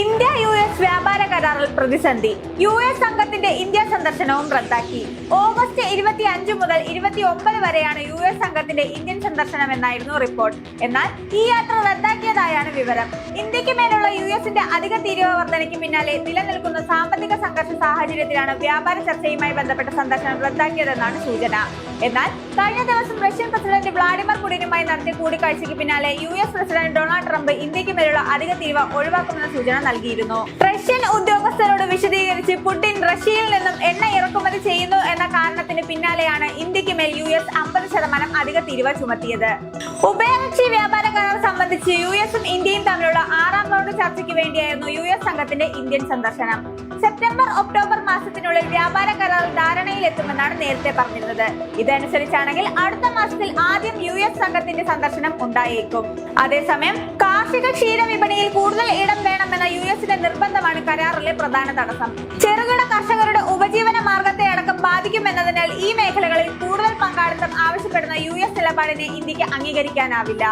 India U S വ്യാപാര കരാറിൽ പ്രതിസന്ധി. യു എസ് സംഘത്തിന്റെ ഇന്ത്യ സന്ദർശനവും റദ്ദാക്കി. ഓഗസ്റ്റ് ഇരുപത്തി അഞ്ച് മുതൽ ഇരുപത്തി ഒമ്പത് വരെയാണ് യു എസ് സംഘത്തിന്റെ ഇന്ത്യൻ സന്ദർശനം എന്നായിരുന്നു റിപ്പോർട്ട്. എന്നാൽ ഈ യാത്ര റദ്ദാക്കിയതായാണ് വിവരം. ഇന്ത്യയ്ക്ക് മേലുള്ള യു എസിന്റെ അധിക തീരുവ വർധനയ്ക്ക് പിന്നാലെ നിലനിൽക്കുന്ന സാമ്പത്തിക സംഘർഷ സാഹചര്യത്തിലാണ് വ്യാപാര ചർച്ചയുമായി ബന്ധപ്പെട്ട സന്ദർശനം റദ്ദാക്കിയതെന്നാണ് സൂചന. എന്നാൽ കഴിഞ്ഞ ദിവസം റഷ്യൻ പ്രസിഡന്റ് വ്ളാഡിമിർ പുടിനുമായി നടത്തിയ കൂടിക്കാഴ്ചയ്ക്ക് പിന്നാലെ U S president Donald Trump ഇന്ത്യയ്ക്ക് മേലുള്ള അധിക തീവ ഒഴിവാക്കുമെന്ന സൂചന നൽകിയിരുന്നു. റഷ്യൻ ഉദ്യോഗസ്ഥരോട് വിശദീകരിച്ച് പുടിൻ റഷ്യയിൽ നിന്നും എണ്ണ ഇറക്കുമതി ചെയ്യുന്നു എന്ന കാരണത്തിന് പിന്നാലെയാണ് ഇന്ത്യയ്ക്ക് മേൽ യു എസ് അമ്പത് ശതമാനം അധിക തീരുവ ചുമത്തിയത്. ഉഭയകക്ഷി വ്യാപാര കരാർ സംബന്ധിച്ച് യു എസും ഇന്ത്യയും തമ്മിലുള്ള ആറാം റൗണ്ട് ചർച്ചയ്ക്ക് വേണ്ടിയായിരുന്നു യു എസ് സംഘത്തിന്റെ ഇന്ത്യൻ സന്ദർശനം. സെപ്റ്റംബർ ഒക്ടോബർ മാസത്തിനുള്ളിൽ വ്യാപാര കരാർ ധാരണയിലെത്തുമെന്നാണ് നേരത്തെ പറഞ്ഞിരുന്നത്. ഇതനുസരിച്ചാണെങ്കിൽ അടുത്ത മാസത്തിൽ ആദ്യം യു എസ് സംഘത്തിന്റെ സന്ദർശനം ഉണ്ടായേക്കും. അതേസമയം കാർഷിക ക്ഷീര വിപണിയിൽ കൂടുതൽ ഇടം വേണമെന്ന യു എസിന്റെ നിർബന്ധമാണ് കരാറിലെ പ്രധാന തടസ്സം. ചെറുകിട കർഷകരുടെ ഉപജീവന മാർഗത്തെ അടക്കം ബാധിക്കുമെന്നതിനാൽ ഈ മേഖലകളിൽ കൂടുതൽ പങ്കാളിത്തം ആവശ്യപ്പെടുന്ന യു എസ് നിലപാടിനെ ഇന്ത്യയ്ക്ക് അംഗീകരിക്കാനാവില്ല.